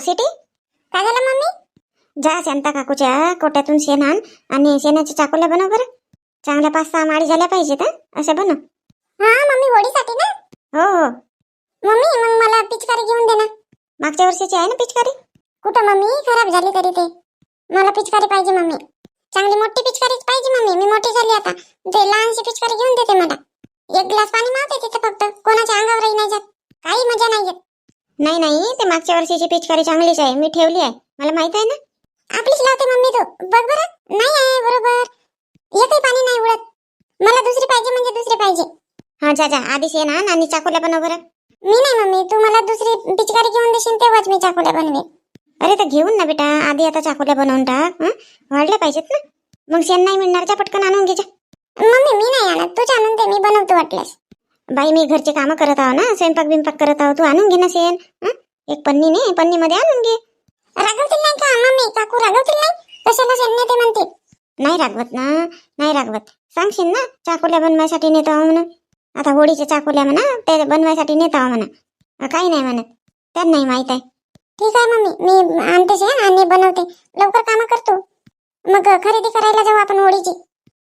City? काय झालं mummy? जा शांता काकूच्या कोट्यातून शेण आण आणि शेणाच्या चाकोल्या बनव बरं. चांगल्या पाच सहा माळी झाल्या पाहिजेत हं? असं बनव. हा मम्मी होळीसाठी ना? हो हो. मम्मी मग मला पिचकारी घेऊन दे ना. मागच्या वर्षीची आहे ना पिचकारी? कुठं मम्मी? खराब झाली तरी ते. मला पिचकारी पाहिजे मम्मी. चांगली मोठी पिचकारीच पाहिजे मम्मी. मी मोठी झाली आता. ते लहानशी पिचकारी घेऊन देते मला. एक ग्लास पाणी मावते तिथे फक्त. कोणाच्या अंगावरही नाही जात. काही मजा नाही येत. नाही नाही ते मागच्या वर्षीची पिचकारी चांगलीच आहे. मी ठेवली आहे. मला माहीत आहे ना? आपलीच लावते मम्मी तू. बघ बरं. नाही आहे बरोबर. एकही पाणी नाही उडत. मला दुसरी पाहिजे म्हणजे दुसरी पाहिजे. हा जा जा. आधीच ये ना आणि चाकोल्या बनव बरं. मी नाही मम्मी. तू मला दुसरी पिचकारी घेऊन देशील तेव्हाच मी चाकोल्या बनवेन. अरे तर घेऊन ना बेटा. आधी आता चाकोल्या बनवून टाक हं? वाढल्या पाहिजेत ना. मग शेण नाही मिळणार. जा पटकन आणून घे जा. मम्मी मी नाही आणत. तूच आणून दे. मी बनवतो वाटल्यास. बाई मी घरचे कामं करत आहो ना. स्वयंपाक बिंपाक करत आहो. तू आणून घे ना हं? एक पन्नी ने पन्नी मध्ये आणून घे. रागवतील नाही का? मम्मी काकू रागवतील नाही? कशाला शेण नेते म्हणते नाही रागवत ना. नाही रागवत. सांगशील ना चाकोल्या बनवायसाठी नेतो आहो म्हणून. आता होळीच्या चाकोल्या म्हणा ते बनवायसाठी नेतो आहो म्हणा. काही नाही म्हणत. त्यात नाही माहीत आहे. ठीक आहे मम्मी. मी आणते शेण आणि बनवते. लवकर कामं करतो मग खरेदी करायला जाऊ आपण होळीची.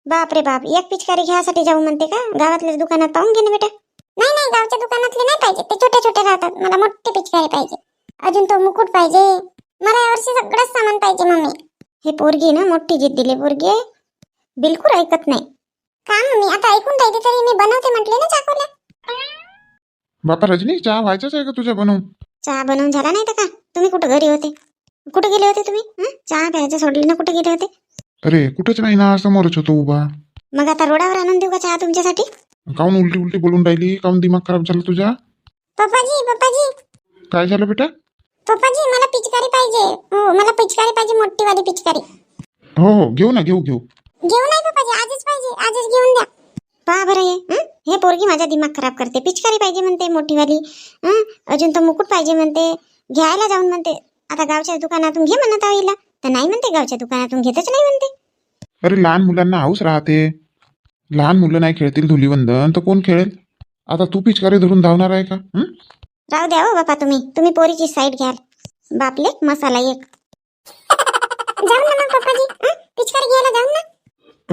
बाप रे बाप एक पिचकारी घ्यासाठी जाऊ म्हणते का? गावातल्याच दुकानात पाहून घे ना बेटा. नाही नाही गावच्या दुकानातले नाही पाहिजे. ते छोटे छोटे राहतात. मला मोठी पिचकारी पाहिजे. अजून तो मुकुट पाहिजे. मला यावर्षी सगळंच सामान पाहिजे मम्मी. हे पोरगी ना मोठी जिद दिली पोरगी. आहे. बिलकुल ऐकत नाही. का मम्मी? आता ऐकून राहिली तरी मी बनवते म्हटले ना चाकोल्या बापा रजनी चहा व्हायचाच आहे का तुझ्या बनवून? चहा बनवून झाला नाही तर का? तुम्ही कुठं घरी होते? कुठे गेले होते तुम्ही? हं? चहा प्यायचं सोडली ना कुठे गेले होते? अरे कुठंच नाही ना समोरच होतो उभा. मग आता रोडावर आणून देऊ का चहा तुमच्यासाठी? काऊन उलटी उलटी बोलून राहिली? काऊन दिमाग खराब झाला तुझा? पप्पाजी पप्पाजी. काय झालं बेटा? पप्पाजी मला पिचकारी पाहिजे. हो मला पिचकारी पाहिजे मोठी वाली पिचकारी. हो हो घेऊ ना घेऊ घेऊ. घेऊ नाही पप्पाजी आजच पाहिजे आजच घेऊन द्या. पहा बरं हे हं? हे पोरगी माझा दिमाग खराब करते. पिचकारी पाहिजे म्हणते मोठीवाली. हं? अजून तो मुकुट पाहिजे म्हणते. घ्यायला जाऊन म्हणते. आता गावच्या दुकानातून घे म्हणत आहे हिला तर नाही म्हणते गावच्या दुकानातून घेतच नाही म्हणते. अरे लहान मुलांना हाऊस राहते. लहान मुलं नाही खेळतील धुलीवंदन तर कोण खेळेल? आता तू पिचकारी धरून धावणार आहे का? हं? राहू द्या हो बापा तुम्ही. तुम्ही पोरीची साईड घ्याल. बापले मसाला एक. जाऊ ना मग पप्पाजी. हं? पिचकारी घ्यायला जाऊ ना.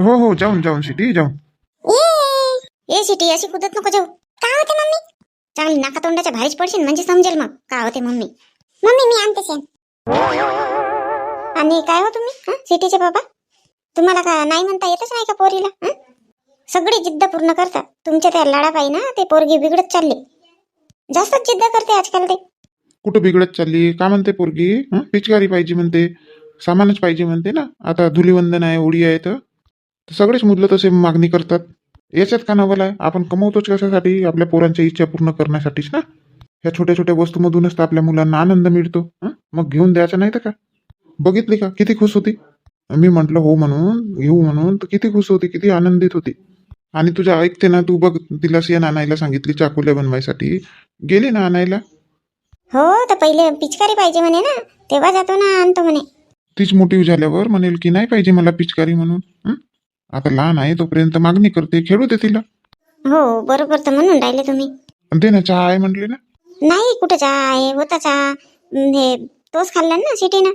हो हो जाऊन जाऊन सिटी जाऊन. ये ये सिटी अशी कुदत नको जाऊ. का होते मम्मी? चांगली नाका तोंडाच्या भारीच पडशील म्हणजे समजेल मग. का होते मम्मी? मम्मी मी आणते शेण आणि काय हो तुम्ही? हं? सिटीचे बाबा? तुम्हाला का नाही म्हणता येतच नाही का पोरीला? हं? सगळी जिद्द पूर्ण करता. तुमच्या त्या लाडापायी ना ते पोरगी बिघडत चालली. जास्तच जिद्द करते आजकाल ते. कुठं बिघडत चालली? का म्हणते पोरगी? हं? पिचकारी पाहिजे म्हणते. सामानच पाहिजे म्हणते ना. आता धुलीवंदन आहे ओळी आहे तर. तर सगळेच मुलं तसे मागणी करतात. याच्यात का नवल आहे? आपण कमवतोच कशासाठी? आपल्या पोरांच्या इच्छा पूर्ण करण्यासाठीच ना. ह्या छोट्या छोट्या वस्तूमधूनच तर आपल्या मुलांना आनंद मिळतो. हं? मग घेऊन द्यायचा नाही तर का? बघितली का? किती खुश होती. मी म्हटलं हो म्हणून घेऊ म्हणून. तर किती खुश होती किती आनंदित होती. आणि तुझ्या ऐकते ना तू बघ तिला शेण आणायला सांगितली चाकुल्या बनवायसाठी. गेली ना आणायला? हो तर पहिले पिचकारी पाहिजे म्हणे ना. तेव्हा जातो ना आणतो म्हणे. तीच मोठी झाल्यावर म्हणेल की नाही पाहिजे मला पिचकारी म्हणून. हं? आता लहान आहे तोपर्यंत मागणी करते खेळू दे तिला. हो बरोबर तर म्हणून राहिले तुम्ही. दे ना चहा आहे म्हटले ना. नाही कुठं चहा आहे? होता चहा. अं, हे तोच खाल्ला ना सिटीनं.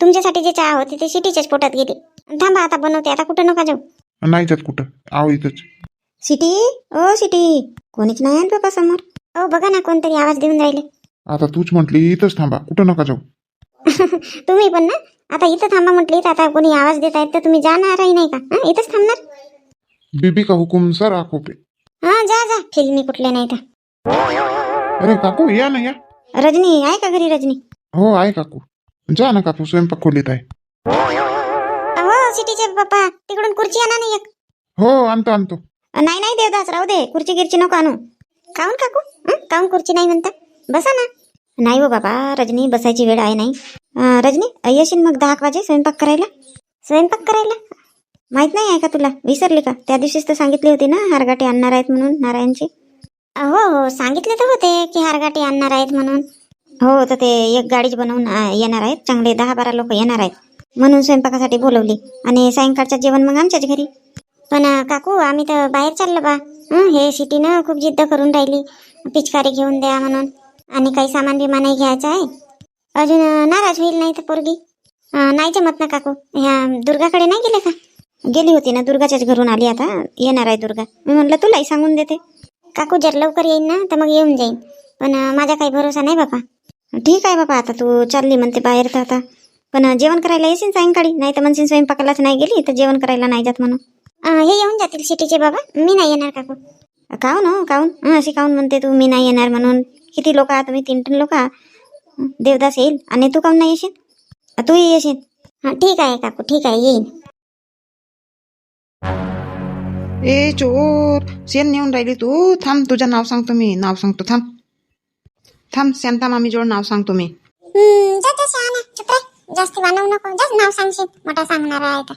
तुमच्यासाठी जे चहा होती ते सिटीच्याच पोटात गेली. थांबा आता बनवते आता कुठं नका जाऊ. नाही जात कुठं. आव इथंच. सिटी? ओ सिटी. कोणीच नाही आहे बाबा समोर ओ बघा ना कोणतरी आवाज देऊन राहिले. आता तूच म्हटली इथंच थांबा. कुठं नका जाऊ. तुम्ही पण ना? आता इथं थांबा म्हटली तर आता कोणी आवाज देत आहेत तर तुम्ही जाणारही नाही का? हं? इथंच थांबणार? बीबी का हुकुम सर आखो पे हा जा जा. फिल्मी कुठले नाही तर. अरे काकू या ना या. रजनी आहे का घरी रजनी? हो आहे काकू. जा ना काकू स्वयंपाक खोलीत आहे. हो सिटीचे पप्पा तिकडून खुर्ची आणा नाही एक. हो आणतो आणतो. नाही नाही देवदास राहू दे खुर्ची गिरची नको आणू. काऊन काकू हं? काऊन खुर्ची नाही म्हणता. बसा ना. नाही हो बाबा रजनी बसायची वेळ आहे नाही. अं, रजनी येशील मग दहा एक वाजे स्वयंपाक करायला? स्वयंपाक करायला? माहीत नाही आहे का तुला? विसरली का? त्या दिवशीच तर सांगितली होती ना हारगाठी आणणार आहेत म्हणून नारायणची. अं, हो हो सांगितले तर होते की हारगाठी आणणार आहेत म्हणून. हो तर ते एक गाडीच बनवून येणार आहेत. चांगले दहा बारा लोक येणार आहेत. म्हणून स्वयंपाकासाठी बोलवली. आणि सायंकाळचं जेवण मग आमच्याच घरी. पण काकू आम्ही तर बाहेर चाललो बा. हं, हे सिटीनं खूप जिद्द करून राहिली. पिचकारी घेऊन द्या म्हणून. आणि काही सामान बिमानही घ्यायचं आहे. अजून नाराज होईल नाही तर पोरगी. अं, नाही जमत ना काकू. ह्या दुर्गाकडे नाही गेले का? गेली होती ना दुर्गाच्याच घरून आली आता. येणार आहे दुर्गा. मी म्हटलं तुलाही सांगून देते. काकू जर लवकर येईन ना तर मग येऊन जाईन. पण माझा काही भरोसा नाही बापा. ठीक आहे बाबा आता तू चालली म्हणते बाहेर तर आता. पण जेवण करायला येशील सायंकाळी? नाही तर म्हणशील स्वयंपाकालाच नाही गेली तर जेवण करायला नाही जात म्हणून. हे येऊन जातील सिटीचे बाबा. मी नाही येणार काकू. काहून हो काहून? अशी काहून म्हणते तू मी नाही येणार म्हणून. किती लोक आहात तुम्ही? तीन तीन लोक आहात? देवदास येईल? आणि तू काहून नाही येशील? तूही येशील? हां ठीक आहे काकू ठीक आहे येईन. ए चोर शेण नेऊन राहिली तू. थांब तुझं नाव सांगतो मी. नाव सांगतो थांब. थांब शांता मामी जोड नाव सांगतो मी. हम्म, जा जा शहाणा चुप रे. जास्त बनवू नको. जास्त नाव सांगशील. मोठा सांगणार आहे का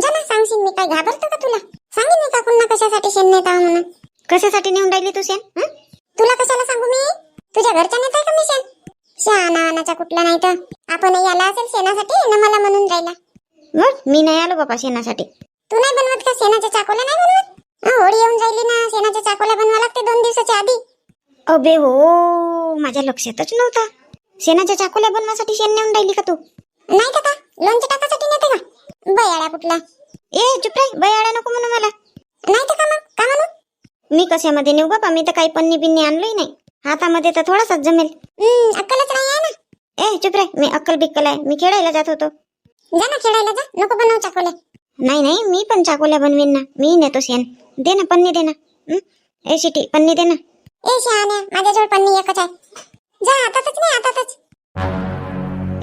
जा ना सांगशील मी काय घाबरतो का तुला? सांगेन मी काकूंना कशासाठी शेण नेत आहो म्हणून? कशासाठी नेऊन राहिली तू शेण हं? तुला कशाला सांगू मी? तुझ्या घरच्या नेत का मी शेण? शहाणा आणाचा कुठला नाही तर. आपण याला असेल शेणासाठी ना मला म्हणून राहिला. मग मी नाही आलो बाबा शेणासाठी. तू नाही बनवत का शेणाच्या चाकोला नाही बनवत? होळी येऊन राहिली ना शेणाच्या चाकोला बनवा लागते दोन दिवसाच्या आधी. अबे हो माझ्या लक्षातच नव्हता. शेणाच्या चाकोल्या बनवासाठी शेण नेऊन राहिली का तू? नाही का लोणचं टाकासाठी नेते का? बयाळा कुठला? ए चुप रे बयाळा नको म्हणू मला. नाही तर का मग? का म्हणू? मी कशामध्ये नेऊ बाबा मी तर काही पन्नी बिन्नी आणलोय नाही. हातामध्ये तर थोडासाच जमेल. अक्कलच नाही आहे ना. ए चुप रे मी अक्कल बिक्कल आहे. मी खेळायला जात होतो. जा ना खेळायला जा. नको बनवू चाकोल्या. नाही नाही मी पण चाकोल्या बनवीन ना. मी नेतो शेण. दे ना पन्नी दे ना. हं? ए शिटी पन्नी दे ना. ए शहाण्या माझ्याजवळ पन्नी एकच आहे. जा आतातच नाही आतातच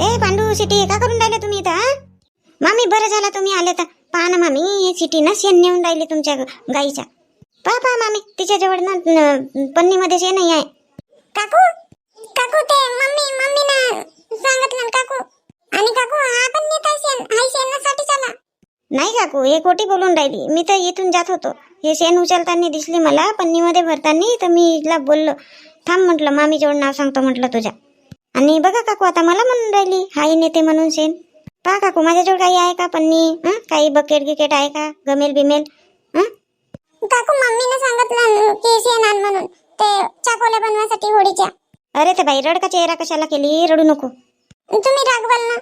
ए पांडू सिटी का करून राहिले तुम्ही इथं हं? मामी बरं झालं तुम्ही आले तर. पहा ना मामी हे सिटी ना शेण नेऊन राहिली तुमच्या ग- गाईच्या. पहा पहा मामी तिच्याजवळ ना न- पन्नीमध्ये शेण नाही आहे. काकू ते मम्मी मम्मी ना सांगितलं ना काकू आणि काकू हा पण नेत आहे शेण हा शेणासाठी चला नाही काकू हे खोटी बोलून राहिली. मी तर इथून जात होतो. हे शेण उचलताना दिसली मला पन्नीमध्ये भरताना तर मी हिला बोललो. थांब म्हटलं मामी जोड नाव सांगतो म्हटलं तुझ्या. आणि बघा काकू आता मला म्हणून राहिली हाई नेते म्हणून शेण. पहा काकू माझ्याजवळ काही आहे का पन्नी? हं? काही बकेट गिकेट आहे का? गमेल बिमेल? हं? काकू मम्मीने सांगितलं की शेण आण म्हणून. ते चाकोल्या बनवासाठी होळीच्या. अरे ते बाई रड का चेहरा कशाला केली? रडू नको. तुम्ही रागवाल ना.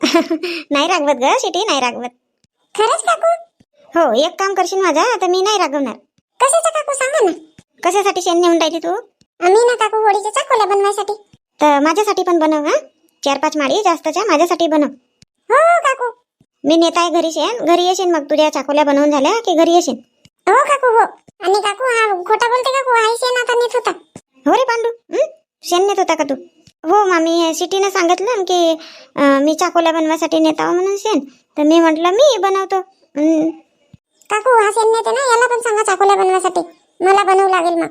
नाही रागवत ग सिटी नाही रागवत. खरंच काकू? हो एक काम करशील माझा आता मी नाही रागवणार. कशाचं काकू? सांगा ना. कशासाठी शेण नेऊन राहिली तू? आम्ही ना काकू होळीच्या चाकोल्या बनवायसाठी. तर माझ्यासाठी पण बनव हा? चार पाच माळी जास्तच्या माझ्यासाठी बनव. हो काकू. मी नेत आहे घरी शेण. घरी येशील मग तुझ्या चाकोल्या बनवून झाल्या की घरी येशील हो काकू हो. आणि काकू हा खोटा बोलते काकू हा शेण आता नेत होता. हो रे पांडू हं? शेण नेत होता का तू? हो मामी सिटीनं सांगितलं की अं, मी चाकोल्या बनवासाठी नेत आहो म्हणून शेण. तर मी म्हटलं मी बनवतो. काकू हा शेण नेते ना याला पण सांगा चाकोल्या बनवासाठी मला बनवू लागेल मग.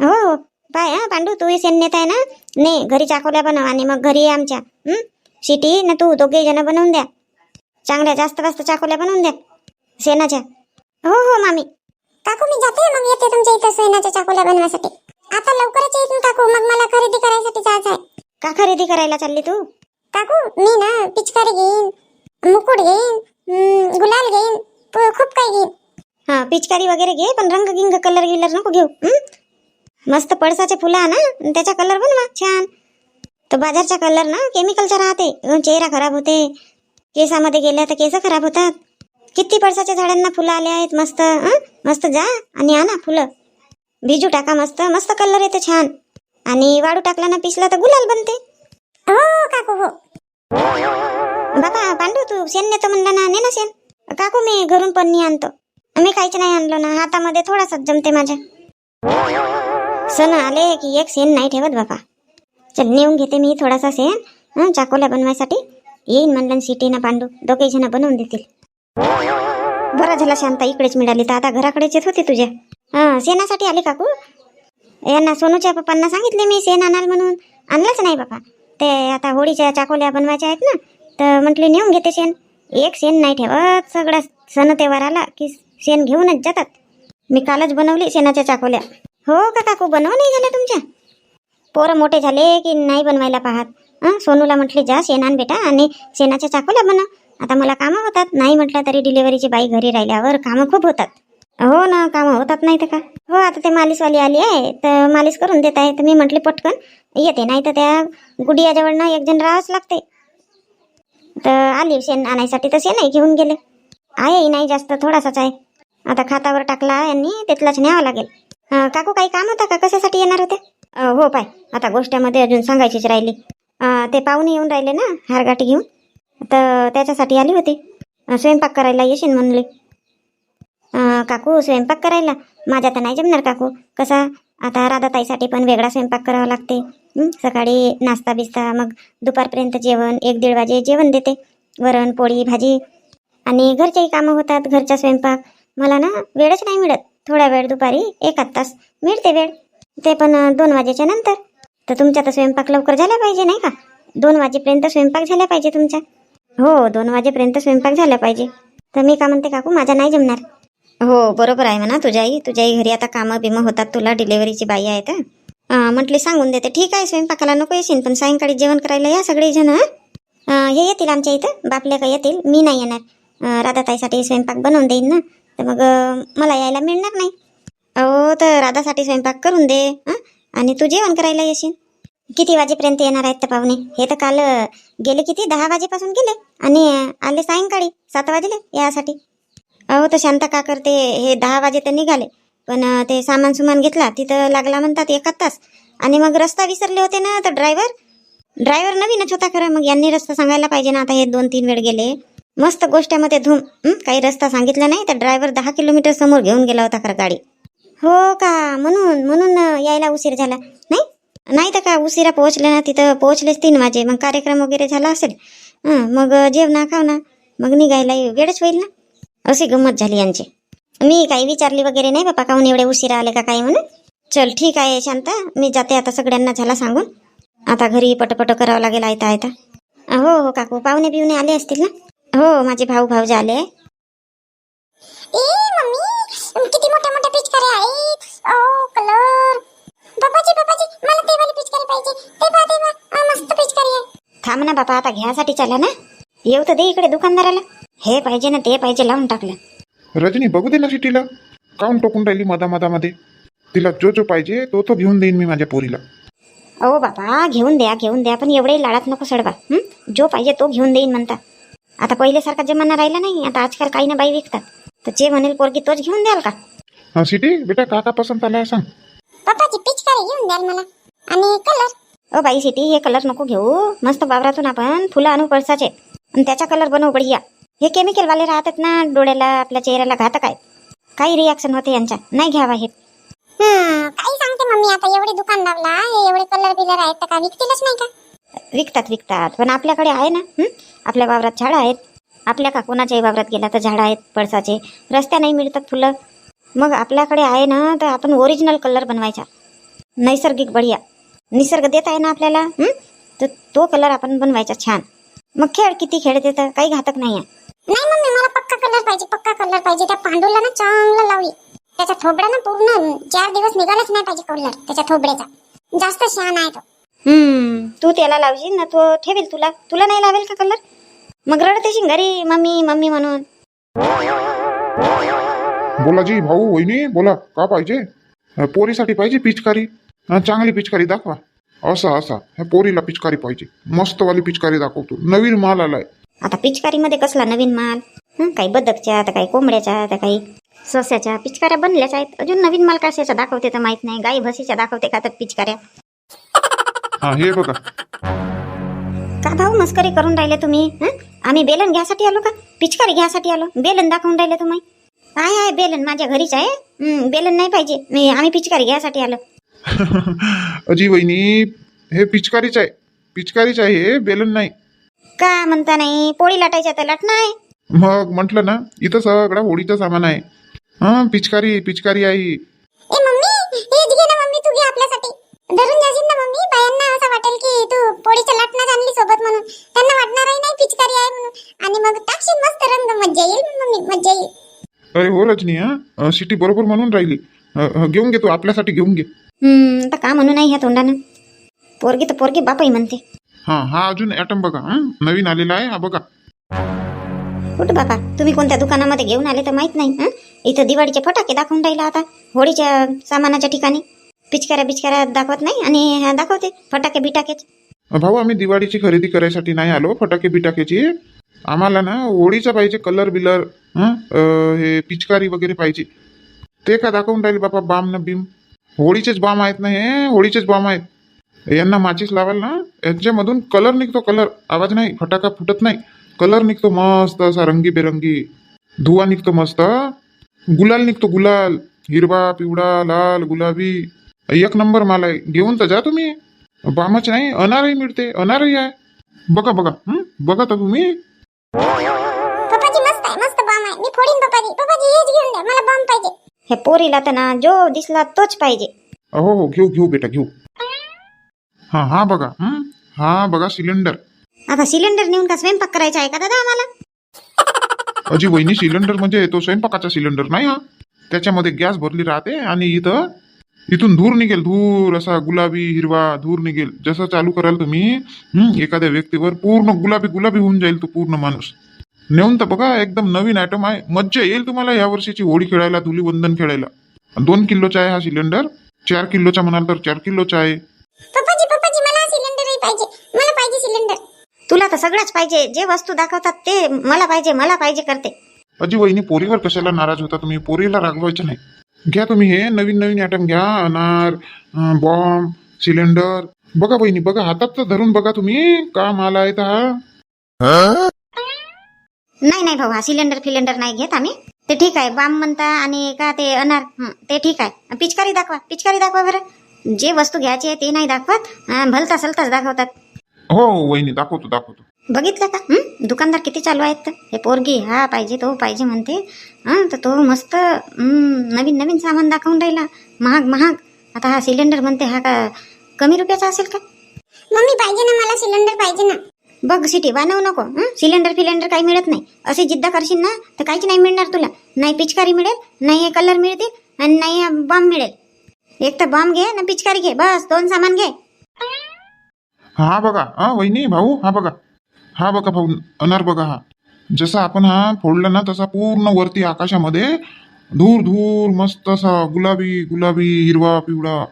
हो हो. पाय हा पांडू तू शेण नेत आहे ना? ने घरी चाकोल्या बनव आणि मग घरी ये आमच्या. हं? सिटी ना तू दोघे जण बनवून द्या. चांगल्या जास्त जास्त चाकोल्या बनवून द्या. शेणाच्या. हो हो मामी. काकू मी जाते मग येते तुमच्या इथं शेणाच्या चाकोल्या बनवासाठी आता लवकरच येईन काकू. मग मला खरेदी करायसाठी जायचं आहे. का खरेदी करायला चालली तू? काकू मी ना पिचकारी घेईन मुकुट घेईन हम्म, गुलाल घेईन पु- खूप काही घेईन. हा पिचकारी वगैरे घे पण रंग गिंग कलर गिलर नको घेऊ हं? मस्त पळसाचे फुलं आणा आणि त्याचा कलर बनवा छान. तो बाजारचा कलर ना केमिकलचा राहते. अं, चेहरा खराब होते. केसामध्ये गेल्या तर केस खराब होतात. किती पळसाच्या झाडांना फुलं आले आहेत मस्त हं? मस्त जा आणि आणा फुलं. बिजू टाका मस्त मस्त कलर येते छान. आणि वाळू टाकला ना पिसला तर गुलाल बनते. हो काकू हो. बाबा पांडू तू शेण नेतो म्हणला ना ने ना शेण. काकू मी घरून पन्नी आणतो. मी काहीच नाही आणलो ना हातामध्ये थोडासाच जमते माझ्या. सण आले की एक शेण नाही ठेवत बाबा चल नेऊन घेते मी थोडासा शेण हं, चाकोल्या बनवायसाठी. येईन म्हणलं सिटी ना पांडू दोघे जण बनवून देतील. बरं झाला शांता इकडेच मिळाली तर आता घराकडेच येत होती तुझ्या हा शेणासाठी आले काकू यांना सोनूच्या पप्पांना सांगितले मी शेण आणाल म्हणून. आणलंच नाही बापा ते आता होळीच्या चाकोल्या बनवायच्या आहेत ना तर म्हटले नेऊन घेते शेण. एक शेण नाही ठेवत सगळा सण तेव्हार आला की शेण घेऊनच जातात. मी कालच बनवली शेणाच्या चाकोल्या. हो का काकू बनव नाही झाल्या तुमच्या? पोरं मोठे झाले की नाही बनवायला पाहत. हं सोनूला म्हटले जा शेण आण बेटा आणि शेणाच्या चाकोल्या बनव. आता मला कामं होतात. नाही म्हटलं तरी डिलिव्हरीची बाई घरी राहिल्यावर कामं खूप होतात. हो ना कामं होतात नाही तर का? हो आता ते मालिशवाली आली आहे तर मालिश करून देत आहे. तर मी म्हटले पटकन येते नाही तर त्या गुडियाजवळनं एक जण राहावंच लागते. तर आली शेण आणायसाठी तर शेणही घेऊन गेले. आहे नाही जास्त थोडासाच आहे. आता खातावर टाकला यांनी तिथलाच न्यावं लागेल. काकू काही काम होतं का? कशासाठी येणार होते? हो पाय. आता गोष्टीमध्ये अजून सांगायचीच राहिली. ते पाहुणे येऊन राहिले ना हारगाठी घेऊन. तर त्याच्यासाठी आली होती. स्वयंपाक करायला येशील म्हणले. काकू स्वयंपाक करायला. माझ्या तर नाही जमणार काकू. कसा? आता राधाताईसाठी पण वेगळा स्वयंपाक करावा लागते. सकाळी नाश्ता बिस्ता मग दुपारपर्यंत जेवण एक दीड वाजे जेवण देते. वरण पोळी भाजी. आणि घरचेही कामं होतात घरचा स्वयंपाक. मला ना वेळच नाही मिळत. थोडा वेळ दुपारी एकात तास मिळते वेळ. ते पण दोन वाजेच्या नंतर. तर तुमचा तर स्वयंपाक लवकर झाला पाहिजे नाही का? दोन वाजेपर्यंत स्वयंपाक झाला पाहिजे तुमचा. हो दोन वाजेपर्यंत स्वयंपाक झाला पाहिजे. तर मी का म्हणते काकू माझा नाही जमणार. हो बरोबर आहे म्हणा तुझ्याही तुझ्याही घरी आता कामं बिमं होतात. तुला डिलेव्हरीची बाई आहे तर. म्हटली सांगून देते. ठीक आहे स्वयंपाकाला नको येशील पण सायंकाळी जेवण करायला या सगळेजण हे? येतील आमच्या इथं. बापल्या का येतील. मी नाही येणार. राधाताईसाठी स्वयंपाक बनवून देईन ना. तर मग मला यायला मिळणार नाही. अहो तर राधासाठी स्वयंपाक करून दे आणि तू जेवण करायला येशील. किती वाजेपर्यंत येणार आहेत तर पाहुणे? हे तर काल गेले किती? दहा वाजेपासून गेले. आणि आले सायंकाळी. सात वाजले यासाठी. अहो तर शांता का करते हे दहा वाजे तर निघाले. पण ते सामान सुमान घेतला. तिथं लागला म्हणतात एकाच तास. आणि मग रस्ता विसरले होते ना तर ड्रायव्हर ड्रायव्हर नवीनच होता खरं. मग यांनी रस्ता सांगायला पाहिजे ना. आता हे दोन तीन वेळ गेले. मस्त गोष्टीमध्ये धूम काही रस्ता सांगितला नाही तर ड्रायव्हर दहा किलोमीटर समोर घेऊन गेला होता खरं गाडी. हो का? म्हणून म्हणून यायला उशीर झाला. नाही? नाही तर का उशिरा पोहोचले ना? तिथं पोहोचलेच तीन वाजे. मग कार्यक्रम वगैरे झाला असेल. मग जेवणा खावना मग निघायला वेळच होईल ना? अशी गंमत झाली यांची. मी काही विचारली वगैरे नाही बापा काहून एवढे उशिरा आले का काय म्हणून. चल ठीक आहे शांता मी जाते आता सगळ्यांना झाला सांगून. आता घरी पटपट करावं लागेल आयता आयता. हो हो काकू पाहुणे बिवणे आले असतील ना? हो माझे भाऊ भाऊजे आले ए मम्मी किती मोठ्या मोठ्या पिचकाऱ्या आहेत. ओ कलर. बाबाजी बाबाजी मला ते वाली पिचकारी पाहिजे. ते पहा ते पहा आ, मस्त पिचकारी आहे. थांब ना बापा आता घ्यासाठी चाला ना. येऊ तर दे इकडे दुकानदाराला. हे पाहिजे ना ते पाहिजे लावून टाकलं. रजनी बघू दे ना सिटीला? काऊन टोकून राहिली मधा मधामध्ये तिला जो जो पाहिजे तो तो घेऊन देईन मी माझ्या पोरीला. अहो बापा घेऊन द्या घेऊन द्या पण एवढे लाडात नको सडवा हं? जो पाहिजे तो घेऊन देईन म्हणता. आता पहिल्यासारखा जमाना राहिला नाही आता आजकाल काही ना बाई विकतात. तर जे म्हणेल पोरगी तोच घेऊन द्याल का? हा सिटी बेटा काका पसंत आला सांग. बाबाजी पिचकारी घेऊन द्याल मला. आणि कलर? ओ बाई सिटी हे कलर नको घेऊ. मस्त वावरातून आपण फुलं आणू पळसाचे आणि त्याचा कलर बनवू बढिया. हे केमिकल वाले राहतात ना डोळ्याला आपल्या चेहऱ्याला घातक आहेत. काही रिॲक्शन होते यांच्या. नाही घ्यावा हे. काही सांगते मम्मी आता एवढे दुकान लावला हे एवढे कलर बिलर आहेत तर का विकतीलच नाही का? विकतात विकतात. पण आपल्याकडे आहे ना हं? आपल्या वावरात झाडं आहेत. आपल्या का कोणाच्याही वावरात गेला तर झाडं आहेत पळसाचे रस्त्या नाही मिळतात फुलं. मग आपल्याकडे आहे ना तर आपण ओरिजिनल कलर बनवायचा. नैसर्गिक बढिया. निसर्ग देत आहे ना आपल्याला हं? तर तो कलर आपण बनवायचा छान. मग खेळ किती खेळते तर काही घातक नाही आहे नाही मम्मी मला पक्का कलर पाहिजे पक्का कलर पाहिजे. त्या पांडूला ना चांगला लावी त्याचा थोबडा ना पूर्ण चार दिवस निघालाच नाही पाहिजे कलर त्याच्या थोबड्याचा. जास्त शहाण आहे तो. हम्म. तू त्याला लावशील ना तो ठेवेल तुला. तुला नाही लावेल का कलर मग रडतेशी घरी मम्मी मम्मी म्हणून. बोला जी भाऊ वहिनी बोला का पाहिजे? अ, पोरीसाठी पाहिजे पिचकारी. चांगली पिचकारी दाखवा. असा असा. ह्या पोरीला पिचकारी पाहिजे. मस्तवाली पिचकारी दाखवतो. नवीन माल आलाय. आता पिचकारीमध्ये कसला नवीन माल? हं, काही बदकच्या तर काही कोंबड्याच्या तर काही सस्याच्या. पिचकाऱ्या बनल्याच आहेत. अजून नवीन माल कशाच्या दाखवते तर माहीत नाही. गाई म्हशीच्या दाखवते का तर पिचकाऱ्या? हा हे बघा. का भाऊ मस्करी करून राहिले तुम्ही? हं? आम्ही बेलन घ्यासाठी आलो का? पिचकारी घ्यासाठी आलो. बेलन दाखवून राहिले तुम्ही? आहे आहे बेलन माझ्या घरीच आहे. हं, बेलन नाही पाहिजे. मी आम्ही पिचकारी घ्यासाठी आलो. अजी वहिनी हे पिचकारीच आहे. पिचकारीच आहे हे बेलन नाही. का म्हणता नाही? पोळी लाटायच्या तर लाट नाही मग म्हटलं ना इथं सगळं होळीचं सामान आहे. हा पिचकारी पिचकारी आहे ही. ए मम्मी हेच घे ना मम्मी तू घे आपल्यासाठी. धरून जाशील ना मम्मी? बायांना असं वाटेल की तू पोळीच्या लाटण्यात आणली सोबत म्हणून. त्यांना वाटणारही नाही पिचकारी आहे म्हणून. आणि मग टाकशील मस्त रंग मज्जा येईल मम्मी मज्जा येईल. अरे हो रजनी हा. सिटी बरोबर म्हणून राहिली. अ, अ, घेऊन घे तू आपल्यासाठी घेऊन घे. हं, आता का म्हणू नाही ह्या तोंडानं? पोरगी तर पोरगी बापही म्हणते. हा हा अजून ॲटम बघा हा? नवीन आलेला आहे हा बघा. कुठं बाबा तुम्ही कोणत्या दुकानामध्ये घेऊन आले तर माहीत नाही हं? इथं दिवाळीचे फटाके दाखवून राहिला आता होळीच्या सामानाच्या ठिकाणी. पिचकाऱ्या बिचकाऱ्या दाखवत नाही आणि दाखवते फटाके बिटाकेच. भाऊ आम्ही दिवाळीची खरेदी करायसाठी नाही आलो फटाके बिटाकेची. आम्हाला ना होळीचं पाहिजे कलर बिलर हं? अं, हे पिचकारी वगैरे पाहिजे. ते का दाखवून राहिले बापा बाम न बीम होळीचेच बाम आहेत ना हे होळीचेच बाम आहेत. यांना माचीस लावाल ना यांच्यामधून कलर निघतो कलर आवाज नाही फटाका फुटत नाही. कलर निघतो मस्त असा रंगीबेरंगी. धुवा निघतो मस्त. गुलाल निघतो गुलाल. हिरवा पिवळा लाल गुलाबी. एक नंबर माल आहे. घेऊन तर जा तुम्ही. बामच नाही अनारही मिळते अनारही आहे. बघा बघा. हं? बघा तर तुम्ही. पप्पाजी मस्त आहे मस्त बॉम्ब आहे. मी फोडीन पप्पाजी. पप्पाजी हेच घेऊन द्या. मला बॉम्ब पाहिजे. हे पोरीला तर ना जो दिसला तोच पाहिजे. हो हो घेऊ घेऊ बेटा घेऊ. हा हा बघा. हं? हा बघा सिलेंडर आता सिलेंडर नेऊन का स्वयंपाक करायचा आहे का दादा आम्हाला? अजी वहिनी सिलेंडर म्हणजे तो स्वयंपाकाचा सिलेंडर नाही हा. त्याच्यामध्ये गॅस भरली राहते आणि इथं इथून धूर निघेल. धूर असा गुलाबी हिरवा धूर निघेल. जसं चालू कराल तुम्ही हं, एखाद्या व्यक्तीवर पूर्ण गुलाबी गुलाबी होऊन जाईल तो पूर्ण माणूस. नेऊन तर बघा एकदम नवीन आयटम आहे. मज्जा येईल तुम्हाला या वर्षीची होळी खेळायला धुलीवंदन खेळायला. दोन किलोचा आहे हा सिलेंडर चार किलोचा म्हणाल तर चार किलोचा आहे. तर सगळंच पाहिजे? जे वस्तू दाखवतात ते मला पाहिजे मला पाहिजे करते. अजी वहिनी पोरीवर कशाला नाराज होता तुम्ही? पोरीला रागवायचं नाही. घ्या तुम्ही हे नवीन नवीन आयटम घ्या अनार बॉम्ब सिलेंडर बघा बहिणी बघा हातात तर धरून बघा तुम्ही का माल आहे तर. हा नाही नाही भाऊ हा सिलेंडर फिलेंडर नाही घेत आम्ही. ते ठीक आहे बाम म्हणता आणि का ते अनार ते ठीक आहे. पिचकारी दाखवा पिचकारी दाखवा बरं. जे वस्तू घ्यायची आहे ते नाही दाखवत भलता सलताच दाखवतात. हो वहिनी दाखवतो दाखवतो. बघितलं का? हं? दुकानदार किती चालू आहेत तर? हे पोरगी हा पाहिजे तो पाहिजे म्हणते. हं, तर तो मस्त हं, नवीन नवीन सामान दाखवून राहिला. महाग महाग. आता हा सिलेंडर म्हणते हा का कमी रुपयाचा असेल का? मम्मी पाहिजे ना मला सिलेंडर पाहिजे ना. बघ सिटी बनवू नको. हं? सिलेंडर फिलेंडर काही मिळत नाही. अशी जिद्द करशील ना तर काहीच नाही मिळणार तुला. नाही पिचकारी मिळेल नाही हे कलर मिळतील आणि नाही बॉम्ब मिळेल. एक तर बॉम्ब घे ना पिचकारी घे. बस दोन सामान घे. हा बघा हा वहिनी भाऊ हा बघा. हा बघा भाऊ अनार बघा हा. जसा आपण हा फोडला ना तसा पूर्ण वरती आकाशामध्ये धूर धूर मस्त असा गुलाबी गुलाबी हिरवा पिवळा.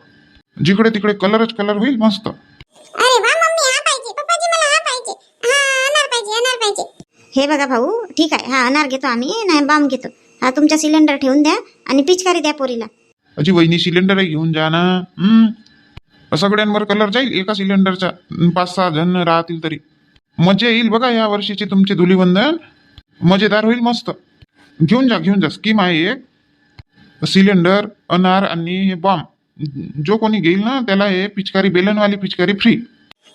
जिकडे तिकडे कलरच कलर होईल मस्त. अरे वा मम्मी हा पाहिजे. पप्पाजी मला हा पाहिजे. हा अनार पाहिजे अनार पाहिजे. हे बघा भाऊ ठीक आहे. हा अनार घेतो आम्ही नाही बॉम्ब घेतो. हा तुमचा सिलेंडर ठेवून द्या आणि पिचकारी द्या पोरीला. अजी वहिनी सिलेंडरही घेऊन जा ना. हं. सगळ्यांवर कलर जाईल एका सिलेंडरचा पाच सहा जण राहतील तरी. मजा येईल बघा या वर्षीचे तुमचे धुलीवंदन. मजेदार होईल मस्त. घेऊन जा घेऊन जा. स्कीम आहे एक. सिलेंडर अनार आणि हे बॉम्ब जो कोणी घेईल ना त्याला हे पिचकारी बेलनवाली पिचकारी फ्री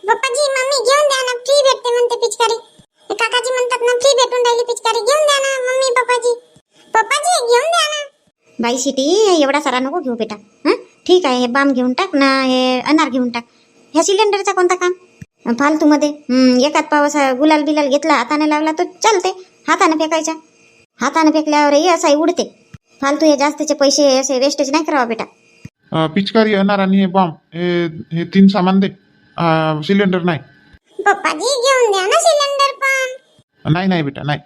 पप्पाजी मम्मी घेऊन द्या ना. फ्री भेटते म्हणते पिचकारी. काकाजी म्हणतात ना फ्री भेटून राहिली पिचकारी. घेऊन द्या ना मम्मी पप्पाजी. पप्पाजी घेऊन द्या ना. बाई सिटी एवढा सारा नको घेऊ बेटा. हं? ठीक आहे हे बाम घेऊन टाक ना हे अनार घेऊन टाक. ह्या सिलेंडरचा कोणता काम? फालतूमध्ये. हं, एकात पाव असा गुलाल बिलाल घेतला हाताने लावला तो चालते. हाताने फेकायचा हाताने फेकल्यावरही असाही उडते. फालतू हे जास्तचे पैसे असे वेस्टेज नाही करावा बेटा. अं, पिचकारी अनार आणि हे बॉम्ब हे हे तीन सामान दे. अं, सिलेंडर नाही. पप्पाजी घेऊन द्या ना सिलेंडर पण. नाही नाही बेटा नाही.